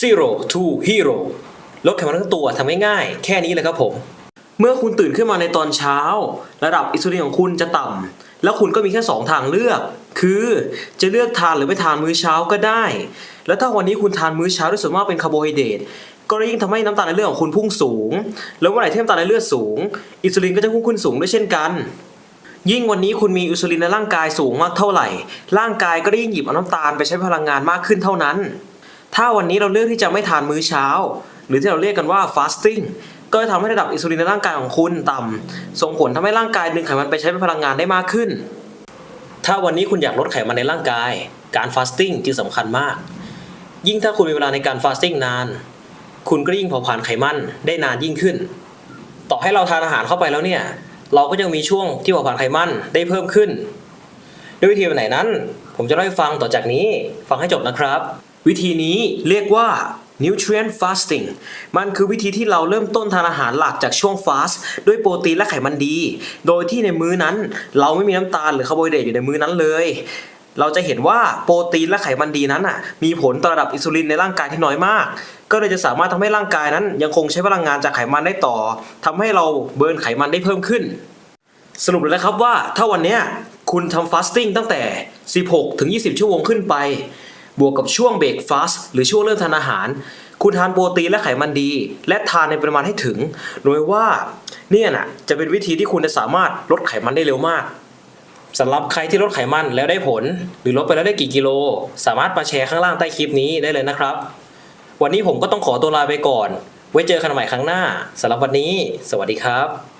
zero to hero ลดไขมันทั้งตัวทำง่ายๆแค่นี้เลยครับผม เมื่อคุณตื่นขึ้นมาในตอนเช้า ระดับอินซูลินของคุณจะต่ำแล้วคุณก็มีแค่ 2 ทางเลือก คือจะเลือกทานหรือไม่ทานมื้อเช้าก็ได้ แล้วถ้าวันนี้คุณทานมื้อเช้าด้วยส่วนมากเป็นคาร์โบไฮเดรตก็ยิ่งทำให้น้ำตาลในเลือดของคุณพุ่งสูง แล้วเมื่อไหร่ที่น้ำตาลในเลือดสูง อินซูลินก็จะพุ่งขึ้นสูงด้วยเช่นกัน ยิ่งวันนี้คุณมีอินซูลินในร่างกายสูงมากเท่าไหร่ ร่างกายก็ได้ยิ่งหยิบเอาน้ำตาลไปใช้พลังงานมากขึ้นเท่านั้น ถ้าวันนี้เราเลือกที่จะไม่ทานมื้อเช้า หรือที่เราเรียกกันว่า fasting ก็จะทำให้ระดับอินซูลินในร่างกายของคุณต่ำส่งผลทำให้ร่างกายดึงไขมันไปใช้เป็นพลังงานได้มากขึ้น ถ้าวันนี้คุณอยากลดไขมันในร่างกาย การ fasting จึงสำคัญมาก ยิ่งถ้าคุณมีเวลาในการ fasting นาน คุณก็ยิ่งเผาผลาญไขมันได้นานยิ่งขึ้น ต่อให้เราทานอาหารเข้าไปแล้วเนี่ย เราก็ยังมีช่วงที่เผาผลาญไขมันได้เพิ่มขึ้น ด้วยวิธีแบบไหนนั้น ผมจะเล่าให้ฟังต่อจากนี้ ฟังให้จบนะครับ วิธีนี้เรียกว่า nutrient fasting มันคือวิธีที่เราเริ่มต้นทานอาหารหลักจากช่วงฟาสต์ด้วยโปรตีนและไขมันดี โดยที่ในมื้อนั้น เราไม่มีน้ำตาลหรือคาร์โบไฮเดรตอยู่ในมื้อนั้นเลยเราจะเห็นว่าโปรตีนและไขมันดีนั้นอะมีผลต่อระดับอินซูลินในร่างกายที่น้อยมาก ก็เลยจะสามารถทำให้ร่างกายนั้น ยังคงใช้พลังงานจากไขมันได้ต่อทำให้เราเบิร์นไขมันได้เพิ่มขึ้น สรุปเลยนะครับว่าถ้าวันนี้คุณทำฟาสติ้งตั้งแต่ 16 ถึง 20 ชั่วโมงขึ้นไป บวกกับช่วงเบรกฟาสหรือช่วงเริ่มทานอาหาร คุณทานโปรตีนและไขมันดี และทานในปริมาณให้ถึงโดยว่าเนี่ยนะจะเป็นวิธีที่คุณจะสามารถลดไขมันได้เร็วมากสำหรับใครที่ลดไขมันแล้วได้ผล หรือลดไปแล้วได้กี่กิโล สามารถมาแชร์ข้างล่างใต้คลิปนี้ได้เลยนะครับ วันนี้ผมก็ต้องขอตัวลาไปก่อน ไว้เจอกันใหม่ครั้งหน้าสำหรับวันนี้ สวัสดีครับ